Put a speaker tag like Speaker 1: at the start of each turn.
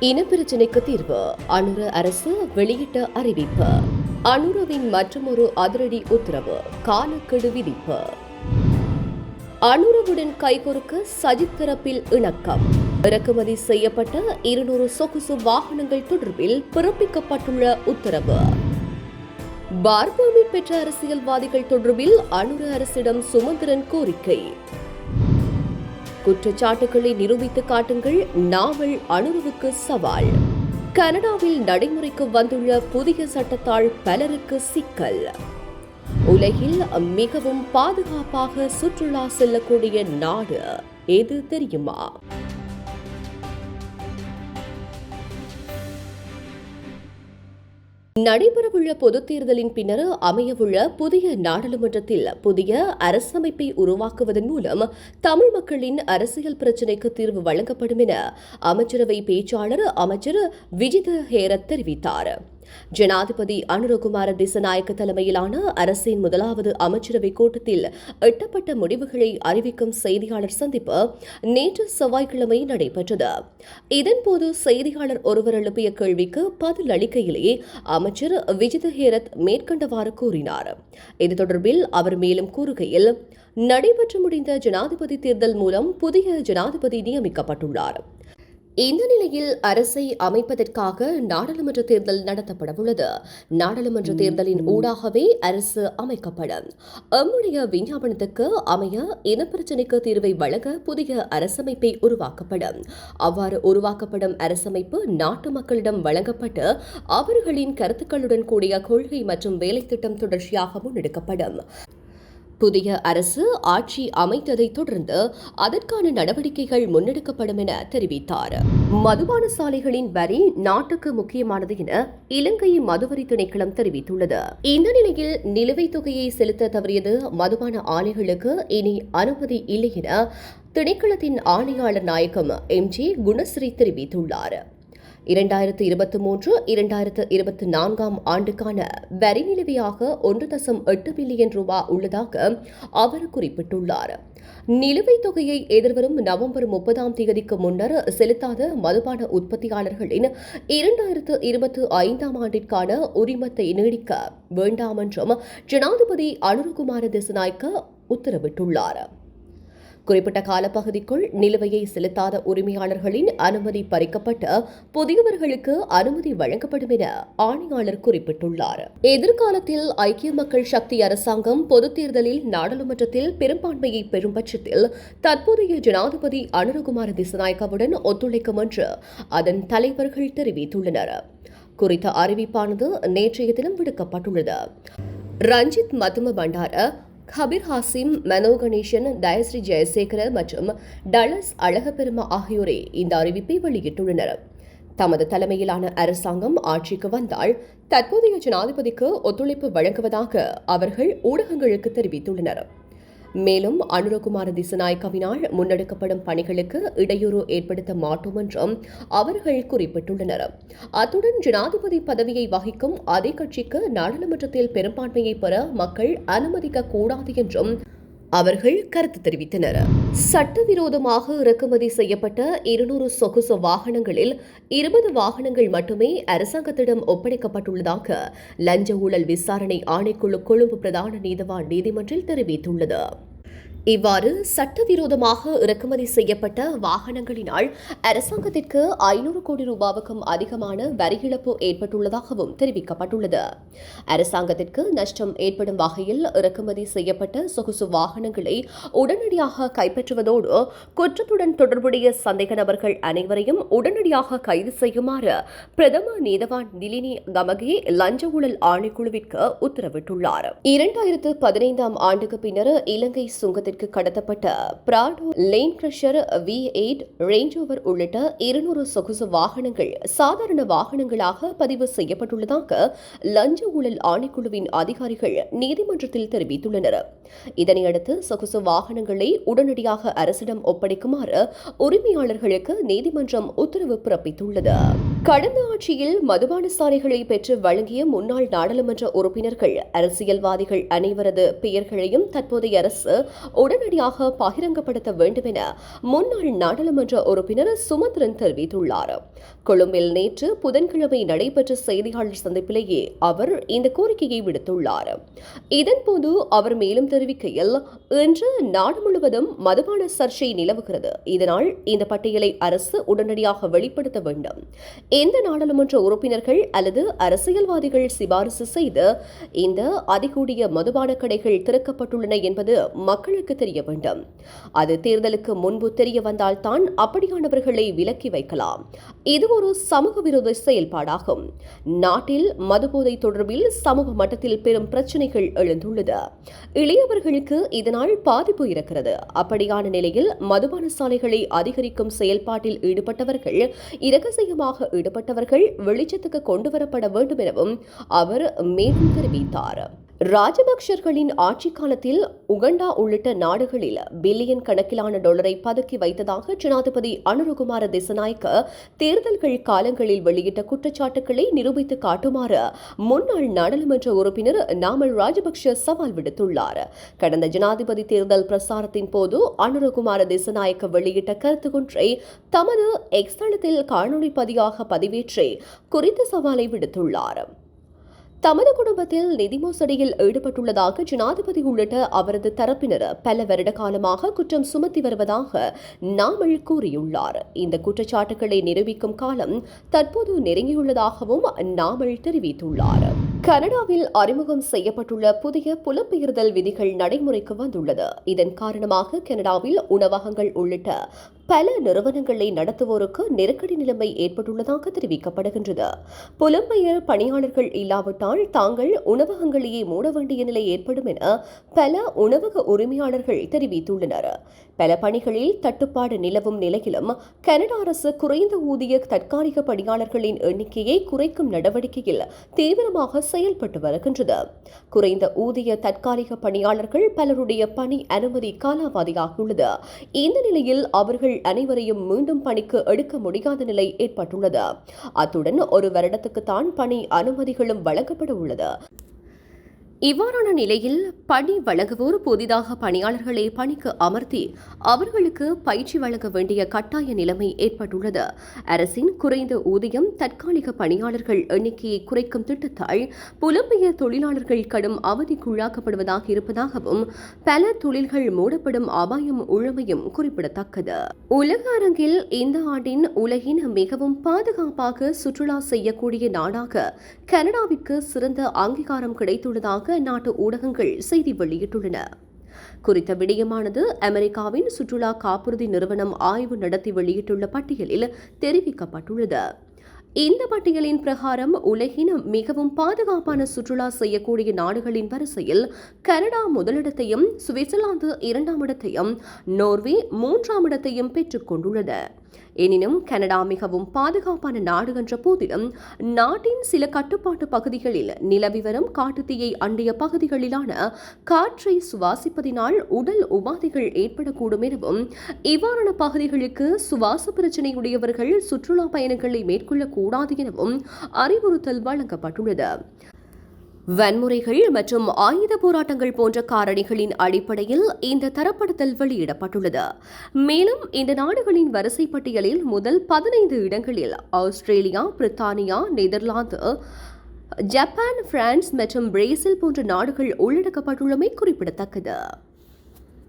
Speaker 1: இனப்பிரச்சினைக்கு தீர்வு. அனுர அரசு வெளியிட்ட அறிவிப்பு. அனுரவின் மற்றொரு அதிரடி உத்தரவு காலக்கெடு விதிப்பு. அனுரவுடன் கைகொறுக்க சஜித் தரப்பில் இணக்கம். இறக்குமதி செய்யப்பட்ட இருநூறு சொகுசு வாகனங்கள் தொடர்பில் பிறப்பிக்கப்பட்டுள்ள உத்தரவு. பார் பெற்ற அரசியல்வாதிகள் தொடர்பில் அனுர அரசிடம் சுமந்திரன் கோரிக்கை. குற்றச்சாட்டுகளை நிரூபித்து காட்டுங்கள். நாவல் அனுருவுக்கு சவால். கனடாவில் நடைமுறைக்கு வந்துள்ள புதிய சட்டத்தால் பலருக்கு சிக்கல். உலகில் மிகவும் பாதுகாப்பாக சுற்றுலா செல்லக்கூடிய நாடு. எது தெரியுமா? நடைபெறவுள்ள பொதுத் தேர்தலின் பின்னர் அமையவுள்ள புதிய நாடாளுமன்றத்தில் புதிய அரசமைப்பை உருவாக்குவதன் மூலம் தமிழ் மக்களின் அரசியல் பிரச்சினைக்கு தீர்வு வழங்கப்படும் என அமைச்சரவை பேச்சாளர் அமைச்சர் விஜித ஹேரத் தெரிவித்தார். ஜனாதிபதி அனுரகுமார திசநாயக்க தலைமையிலான அரசின் முதலாவது அமைச்சரவை கூட்டத்தில் எட்டப்பட்ட முடிவுகளை அறிவிக்கும் செய்தியாளர் சந்திப்பு நேற்று செவ்வாய்க்கிழமை நடைபெற்றது. இதன்போது செய்தியாளர் ஒருவர் எழுப்பிய கேள்விக்கு பதில் அளிக்கையிலேயே அமைச்சர் விஜித ஹேரத் மேற்கண்டவாறு கூறினார். இது தொடர்பில் அவர் மேலும் கூறுகையில் நடைபெற்று முடிந்த ஜனாதிபதி தேர்தல் மூலம் புதிய ஜனாதிபதி நியமிக்கப்பட்டுள்ளார். இந்த நிலையில் அரசை அமைப்பதற்காக நாடாளுமன்ற தேர்தல் நடத்தப்படவுள்ளது நாடாளுமன்ற தேர்தலின் ஊடாகவே அரசு அமைக்கப்படும். எம்முடைய விஞ்ஞாபனத்துக்கு அமைய இனப்பிரச்சினைக்கு தீர்வை வழங்க புதிய அரசமைப்பை உருவாக்கப்படும். அவ்வாறு உருவாக்கப்படும் அரசமைப்பு நாட்டு மக்களிடம் வழங்கப்பட்டு அவர்களின் கருத்துக்களுடன் கூடிய கொள்கை மற்றும் வேலைத்திட்டம் தொடர்ச்சியாக முன்னெடுக்கப்படும். புதிய அரசு ஆட்சி அமைத்ததை தொடர்ந்து அதற்கான நடவடிக்கைகள் முன்னெடுக்கப்படும் என தெரிவித்தார். மதுபான சாலைகளின் வரி நாட்டுக்கு முக்கியமானது என இலங்கை மதுவரி திணைக்களம் தெரிவித்துள்ளது. இந்த நிலையில் நிலுவைத் தொகையை செலுத்த தவறியது மதுபான ஆலைகளுக்கு இனி அனுமதி இல்லை என திணைக்களத்தின் ஆணையாளர் நாயகம் எம் ஜே குணஸ்ரீ தெரிவித்துள்ளார். இரண்டாயிரத்து இருபத்தி மூன்று இரண்டாயிரத்து இருபத்தி நான்காம் ஆண்டுக்கான வரி நிலுவையாக ஒன்று தசம் எட்டு பில்லியன் ரூபாய் உள்ளதாக அவர் குறிப்பிட்டுள்ளார். நிலுவைத் தொகையை எதிர்வரும் நவம்பர் முப்பதாம் தேதிக்கு முன்னர் செலுத்தாத மதுபான உற்பத்தியாளர்களின் இரண்டாயிரத்து இருபத்தி ஐந்தாம் ஆண்டிற்கான உரிமத்தை நீடிக்க வேண்டாம் என்றும் ஜனாதிபதி அனுரகுமார திசநாய்க்க உத்தரவிட்டுள்ளார். குறிப்பிட்ட காலப்பகுதிக்குள் நிலுவையை செலுத்தாத உரிமையாளர்களின் அனுமதி பறிக்கப்பட்டு புதியவர்களுக்கு அனுமதி வழங்கப்படும் என ஆணையாளர் குறிப்பிட்டுள்ளார். எதிர்காலத்தில் ஐக்கிய மக்கள் சக்தி அரசாங்கம் பொதுத் தேர்தலில் நாடாளுமன்றத்தில் பெரும்பான்மையை பெறும் பட்சத்தில் தற்போதைய ஜனாதிபதி அனுரகுமார திசநாயக்காவுடன் ஒத்துழைக்கும் என்று அதன் தலைவர்கள் தெரிவித்துள்ளனர். குறித்த அறிவிப்பானது நேற்றைய தினம் விடுக்கப்பட்டுள்ளது. ரஞ்சித் மதும பண்டார கபீர் ஹாசிம் மனோ கணேசன் தயஸ்ரீ ஜெயசேகர மற்றும் டலஸ் அழகப்பெருமா ஆகியோரே இந்த அறிவிப்பை வெளியிட்டுள்ளனர். தமது தலைமையிலான அரசாங்கம் ஆட்சிக்கு வந்தால் தற்போதைய ஜனாதிபதிக்கு ஒத்துழைப்பு வழங்குவதாக அவர்கள் ஊடகங்களுக்கு தெரிவித்துள்ளனர். மேலும் அனுரகுமார திசநாயக்கவினால் முன்னெடுக்கப்படும் பணிகளுக்கு இடையூறு ஏற்படுத்த மாட்டோம் என்றும் அவர்கள் குறிப்பிட்டுள்ளனர். அத்துடன் ஜனாதிபதி பதவியை வகிக்கும் அதே கட்சிக்கு நாடாளுமன்றத்தில் பெரும்பான்மையை பெற மக்கள் அனுமதிக்க கூடாது என்றும் அவர்கள் கருத்து தெரிவித்தனர். சட்டவிரோதமாக இறக்குமதி செய்யப்பட்ட இருநூறு சொகுசு வாகனங்களில் இருபது வாகனங்கள் மட்டுமே அரசாங்கத்திடம் ஒப்படைக்கப்பட்டுள்ளதாக லஞ்ச ஊழல் விசாரணை ஆணைக்குழு கொழும்பு பிரதான நீதவான் நீதிமன்றில் தெரிவித்துள்ளது. இவ்வாறு சட்டவிரோதமாக இறக்குமதி செய்யப்பட்ட வாகனங்களினால் அரசாங்கத்திற்கு ஐநூறு கோடி ரூபாவுக்கும் அதிகமான வரி இழப்பு ஏற்பட்டுள்ளதாகவும் தெரிவிக்கப்பட்டுள்ளது. அரசாங்கத்திற்கு நஷ்டம் ஏற்படும் வகையில் இறக்குமதி செய்யப்பட்ட சொகுசு வாகனங்களை உடனடியாக கைப்பற்றுவதோடு குற்றத்துடன் தொடர்புடைய சந்தேக நபர்கள் அனைவரையும் உடனடியாக கைது செய்யுமாறு பிரதம நீதவான் நிலினி கமகே லஞ்ச ஊழல் ஆணைக்குழுவிற்கு உத்தரவிட்டுள்ளார். இரண்டாயிரத்து பதினைந்தாம் ஆண்டுக்கு பின்னர் இலங்கை சுங்கத்திற்கு கடத்தப்பட்ட Prado Land Cruiser V eight Range Rover உள்ளிட்ட இருநூறு சொகுசு வாகனங்கள் சாதாரண வாகனங்களாக பதிவு செய்யப்பட்டுள்ளதாக லஞ்ச ஊழல் ஆணைக்குழுவின் அதிகாரிகள் நீதிமன்றத்தில் தெரிவித்துள்ளனர். இதனையடுத்து சொகுசு வாகனங்களை உடனடியாக அரசிடம் ஒப்படைக்குமாறு உரிமையாளர்களுக்கு நீதிமன்றம் உத்தரவு பிறப்பித்துள்ளது. கடந்த ஆட்சியில் மதுபான சாலைகளை பெற்று வழங்கிய முன்னாள் நாடாளுமன்ற உறுப்பினர்கள் அரசியல்வாதிகள் அனைவரது பெயர்களையும் தற்போதைய அரசு உடனடியாக பகிரங்கப்படுத்த வேண்டும் என முன்னாள் நாடாளுமன்ற உறுப்பினர் சுமந்திரன் தெரிவித்துள்ளார். கொழும்பில் நேற்று புதன்கிழமை நடைபெற்ற செய்தியாளர் சந்திப்பிலேயே அவர் இந்த கோரிக்கையை விடுத்துள்ளார். இதன்போது அவர் மேலும் தெரிவிக்கையில் இன்று நாடு முழுவதும் மதுபான சர்ச்சை நிலவுகிறது. இதனால் இந்த பட்டியலை அரசு உடனடியாக வெளிப்படுத்த வேண்டும். எந்த நாடாளுமன்ற உறுப்பினர்கள் அல்லது அரசியல்வாதிகள் சிபாரிசு செய்து இந்த அதிகூடிய மதுபான கடைகள் திறக்கப்பட்டுள்ளன என்பது மக்களுக்கு தெரிய வேண்டும். அது தேர்தலுக்கு முன்பு தெரிய வந்தால் தான் அப்படியானவர்களை விலக்கி வைக்கலாம். இது ஒரு சமூக விரோத செயல்பாடாகும். நாட்டில் மதுபோதை தொடர்பில் சமூக மட்டத்தில் பெரும் பிரச்சனைகள் எழுந்துள்ளது. இளையவர்களுக்கு இதனால் பாதிப்பு இருக்கிறது. அப்படியான நிலையில் மதுபான சாலைகளை அதிகரிக்கும் செயல்பாட்டில் ஈடுபட்டவர்கள் இரகசியமாக ஈடுபட்டவர்கள் வெளிச்சத்துக்கு கொண்டுவரப்பட வேண்டும் எனவும் அவர் மேலும் தெரிவித்தார். ராஜபக்சர்களின் ஆட்சி காலத்தில் உகண்டா உள்ளிட்ட நாடுகளில் பில்லியன் கணக்கிலான டாலரை பதுக்கி வைத்ததாக ஜனாதிபதி அனுருகுமார திசநாயக்க தேர்தல்கள் காலங்களில் வெளியிட்ட குற்றச்சாட்டுகளை நிரூபித்து காட்டுமாறு முன்னாள் நாடாளுமன்ற உறுப்பினர் நாமல் ராஜபக்ஷ சவால் விடுத்துள்ளார். கடந்த ஜனாதிபதி தேர்தல் பிரசாரத்தின் போது அனுரகுமார திசநாயக்க வெளியிட்ட கருத்து ஒன்றை தமது எக்ஸ்தளத்தில் காணொலி பதிவாக பதிவேற்றி குறித்த சவாலை விடுத்துள்ளார். தமது குடும்பத்தில் நிதி மோசடியில் ஈடுபட்டுள்ளதாக ஜனாதிபதி உள்ளிட்ட அவரது தரப்பினர் பல வருட காலமாக குற்றம் சுமத்தி வருவதாக நாமல் கூறியுள்ளார். இந்த குற்றச்சாட்டுகளை நிரூபிக்கும் காலம் தற்போது நெருங்கியுள்ளதாகவும் நாமல் தெரிவித்துள்ளார். கனடாவில் அறிமுகம் செய்யப்பட்டுள்ள புதிய புலம்பெயர்தல் விதிகள் நடைமுறைக்கு வந்துள்ளது. இதன் காரணமாக கனடாவில் உணவகங்கள் உள்ளிட்ட பல நிறுவனங்களை நடத்துவோருக்கு நெருக்கடி நிலைமை ஏற்பட்டுள்ளதாக தெரிவிக்கப்படுகின்றது. புலம்பெயர் பணியாளர்கள் இல்லாவிட்டால் தாங்கள் உணவகங்களையே மூட வேண்டிய நிலை ஏற்படும் என பல உணவக உரிமையாளர்கள் தெரிவித்துள்ளனர். பல பணிகளில் தட்டுப்பாடு நிலவும் நிலையிலும் கனடா அரசு குறைந்த ஊதிய தற்காலிக பணியாளர்களின் எண்ணிக்கையை குறைக்கும் நடவடிக்கையில் தீவிரமாக செயல்பட்டு வருகின்றது. குறைந்த ஊதிய தற்காலிக பணியாளர்கள் பலருடைய பணி அனுமதி காலாவதியாகியுள்ளது இந்த நிலையில் அவர்கள் அனைவரையும் மீண்டும் பணிக்கு எடுக்க முடியாத நிலை ஏற்பட்டுள்ளது. அத்துடன் ஒரு வருடத்துக்கு தான் பணி அனுமதிகளும் வழங்கப்பட உள்ளது. இவ்வாறான நிலையில் பணி வழங்குவோர் புதிதாக பணியாளர்களை பணிக்கு அமர்த்தி அவர்களுக்கு பயிற்சி வழங்க வேண்டிய கட்டாய நிலைமை ஏற்பட்டுள்ளது. அரசின் குறைந்த ஊதியம் தற்காலிக பணியாளர்கள் எண்ணிக்கையை குறைக்கும் திட்டத்தால் புலம்பெயர் தொழிலாளர்கள் கடும் அவதிக்குள்ளாக்கப்படுவதாக இருப்பதாகவும் பல தொழில்கள் மூடப்படும் அபாயம் உள்ளமையும் குறிப்பிடத்தக்கது. உலக அரங்கில் இந்த ஆண்டின் உலகின் மிகவும் பாதுகாப்பாக சுற்றுலா செய்யக்கூடிய நாடாக கனடாவிற்கு சிறந்த அங்கீகாரம் கிடைத்துள்ளதாக அந்நாட்டு ஊடகங்கள் செய்தி வெளியிட்டுள்ளன. குறித்த விடயமானது அமெரிக்காவின் சுற்றுலா காப்புறுதி நிறுவனம் ஆய்வு நடத்தி வெளியிட்டுள்ள பட்டியலில் தெரிவிக்கப்பட்டுள்ளது. இந்த பட்டியலின் பிரகாரம் உலகின் மிகவும் பாதுகாப்பான சுற்றுலா செய்யக்கூடிய நாடுகளின் வரிசையில் கனடா முதலிடத்தையும் சுவிட்சர்லாந்து இரண்டாம் இடத்தையும் நோர்வே மூன்றாம் இடத்தையும் பெற்றுக் கொண்டுள்ளது. எனினும் கனடா மிகவும் பாதுகாப்பான நாடு என்ற போதிலும் நாட்டின் சில கட்டுப்பாட்டு பகுதிகளில் நிலவி வரும் காட்டுத்தீயை அண்டிய பகுதிகளிலான காற்றை சுவாசிப்பதினால் உடல் உபாதைகள் ஏற்படக்கூடும் எனவும் இவ்வாறான பகுதிகளுக்கு சுவாச பிரச்சினையுடையவர்கள் சுற்றுலா பயணங்களை மேற்கொள்ளக்கூடாது எனவும் அறிவுறுத்தல் வழங்கப்பட்டுள்ளது. வன்முறைகள் மற்றும் ஆயுத போராட்டங்கள் போன்ற காரணிகளின் அடிப்படையில் இந்த தரப்படுத்தல் வெளியிடப்பட்டுள்ளது. மேலும் இந்த நாடுகளின் வரிசை பட்டியலில் முதல் பதினைந்து இடங்களில் ஆஸ்திரேலியா பிரித்தானியா நெதர்லாந்து ஜப்பான் பிரான்ஸ் மற்றும் பிரேசில் போன்ற நாடுகள் உள்ளடக்கப்பட்டுள்ளமை குறிப்பிடத்தக்கது.